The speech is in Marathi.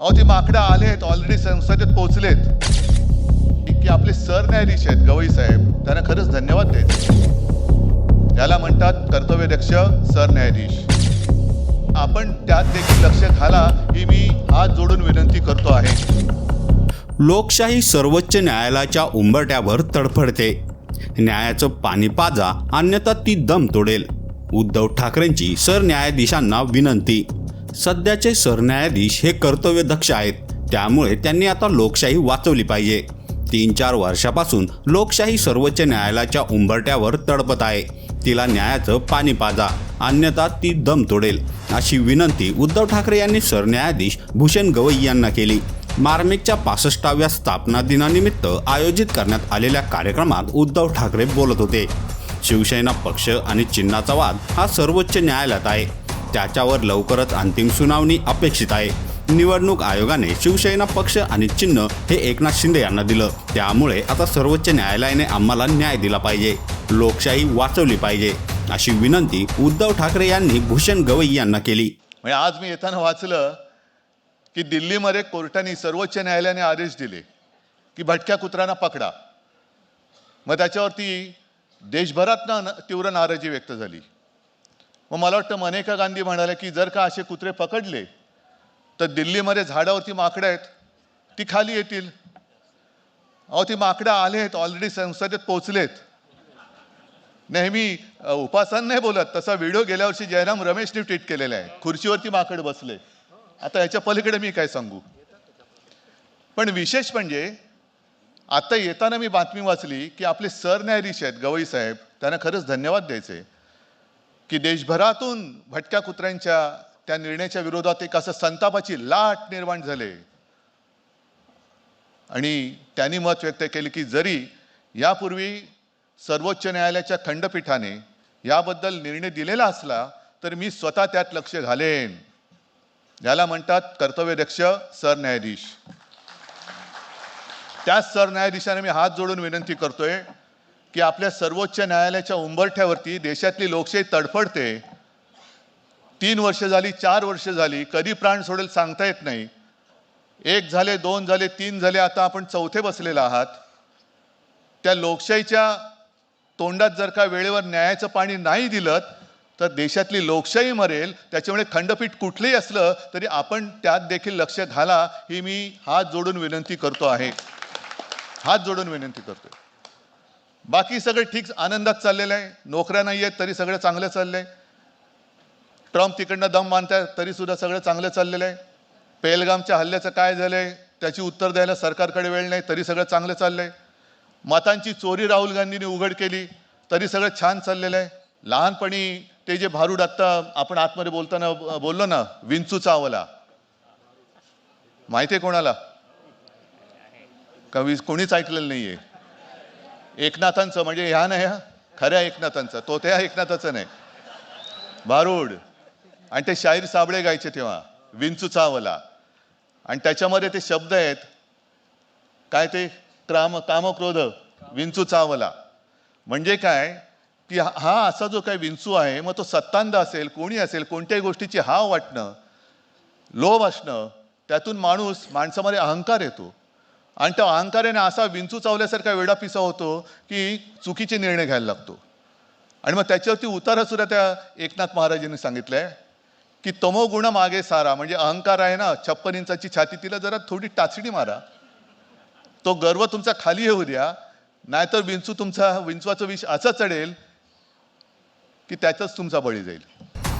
अहो ते माकडं आलेत ऑलरेडी संसदेत पोहोचलेत. की आपले सरन्यायाधीश आहेत गवई साहेब. त्यांना खरंच धन्यवाद द्यायचे. याला म्हणतात कर्तव्यदक्ष सरन्यायाधीश. आपण त्यात देखील लक्ष घाला ही मी हात जोडून विनंती करतो आहे. लोकशाही सर्वोच्च न्यायालयाच्या उंबरट्यावर तडफडते. न्यायाचं पाणी पाजा अन्यथा ती दम तोडेल. उद्धव ठाकरेंची सरन्यायाधीशांना विनंती. सध्याचे सरन्यायाधीश हे कर्तव्यदक्ष आहेत. त्यामुळे त्यांनी आता लोकशाही वाचवली पाहिजे. तीन चार वर्षापासून लोकशाही सर्वोच्च न्यायालयाच्या उंबरट्यावर तडपत आहे. तिला न्यायाचं पाणी पाजा अन्यथा ती दम तोडेल अशी विनंती उद्धव ठाकरे यांनी सरन्यायाधीश भूषण गवई यांना केली. मार्मिकच्या पासष्टाव्या स्थापना दिनानिमित्त आयोजित करण्यात आलेल्या कार्यक्रमात उद्धव ठाकरे बोलत होते. शिवसेना पक्ष आणि चिन्हाचा वाद हा सर्वोच्च न्यायालयात आहे. त्याच्यावर लवकरच अंतिम सुनावणी अपेक्षित आहे. निवडणूक आयोगाने शिवसेना पक्ष आणि चिन्ह हे एकनाथ शिंदे यांना दिलं. त्यामुळे आता सर्वोच्च न्यायालयाने आम्हाला न्याय दिला पाहिजे. लोकशाही वाचवली पाहिजे. अशी विनंती उद्धव ठाकरे यांनी भूषण गवई यांना केली. म्हणजे आज मी येताना वाचलं की दिल्लीमध्ये कोर्टाने सर्वोच्च न्यायालयाने आदेश दिले की भटक्या कुत्र्यांना पकडा. मग त्याच्यावरती देशभरात ना तीव्र नाराजी व्यक्त झाली. मग मला वाटतं मनेका गांधी म्हणाल्या की जर का असे कुत्रे पकडले तर दिल्लीमध्ये झाडावरती माकडं आहेत ती खाली येतील. अहो ती माकडं आले आहेत ऑलरेडी संसदेत पोचलेत नेहमी उपासन नाही बोलत तसा व्हिडिओ गेल्या वर्षी जयराम रमेशने ट्विट केलेला आहे. खुर्चीवरती माकड बसले. आता याच्या पलीकडे मी काय सांगू? पण विशेष म्हणजे आता येताना मी बातमी वाचली की आपले सरन्यायाधीश आहेत गवई साहेब त्यांना खरंच धन्यवाद द्यायचे. की देशभरातून भटक्या कुत्र्यांच्या त्या निर्णयाच्या विरोधात एक असं संतापाची लाट निर्माण झाले. आणि त्यांनी मत व्यक्त केले की जरी यापूर्वी सर्वोच्च न्यायालयाच्या खंडपीठाने याबद्दल निर्णय दिलेला असला तर मी स्वतः त्यात लक्ष घालेन. याला म्हणतात कर्तव्यदक्ष सरन्यायाधीश. त्याच सरन्यायाधीशाने मी हात जोडून विनंती करतोय की आपल्या सर्वोच्च न्यायालयाच्या उंबरठ्यावरती देशातली लोकशाही तडफडते. तीन वर्ष झाली चार वर्ष झाली कधी प्राण सोडेल सांगता येत नाही. एक झाले दोन झाले तीन झाले आता आपण चौथे बसलेले आहात. त्या लोकशाहीच्या तोंडात जर का वेळेवर न्यायाचं पाणी नाही दिलं तर देशातली लोकशाही मरेल. त्याच्यामुळे खंडपीठ कुठलंही असलं तरी आपण त्यात देखील लक्ष घाला ही मी हात जोडून विनंती करतो आहे. हात जोडून विनंती करतो बाकी सगळं ठीक आनंदात चाललेलं आहे. नोकऱ्या नाही आहेत तरी सगळं चांगलं चाललं आहे ट्रम्प तिकडनं दम मानताय तरी सुद्धा सगळं चांगलं चाललेलं आहे. पेलगामच्या हल्ल्याचं काय झालंय त्याची उत्तर द्यायला सरकारकडे वेळ नाही तरी सगळं चांगलं चाललंय. मतांची चोरी राहुल गांधींनी उघड केली तरी सगळं छान चाललेलं आहे. लहानपणी ते जे भारूड आत्ता आपण आतमध्ये बोलताना बोललो ना विंचू चावला. माहिती आहे कोणाला? कवी कोणीच ऐकलेलं नाही आहे एकनाथांचं म्हणजे ह्या नाही ह्या खऱ्या एकनाथांचं. तो त्या एकनाथाचं नाही. भारूड आणि ते शाहीर साबळे गायचे तेव्हा. विंचू चावला. आणि त्याच्यामध्ये ते शब्द आहेत. काय ते? क्राम कामक्रोध. विंचू चावला. म्हणजे काय? की हा- हा असा जो काय विंचू आहे मग तो सत्तांध असेल कोणी असेल कोणत्याही गोष्टीची हाव वाटणं लोभ असणं त्यातून माणूस माणसामध्ये अहंकार येतो. आणि त्या अहंकाराने असा विंचू चावल्यासारखा वेडा पिसा होतो की चुकीचे निर्णय घ्यायला लागतो. आणि मग त्याच्यावरती उतारा सुद्धा त्या एकनाथ महाराजांनी सांगितलं आहे की तमोगुण मागे सारा म्हणजे अहंकार आहे ना छप्पन इंचाची छाती तिला जरा थोडी टाचणी मारा. तो गर्व तुमचा खाली येऊ द्या नाहीतर विंचू तुमचा विंचवाचं विष असं चढेल की त्याचाच तुमचा बळी जाईल.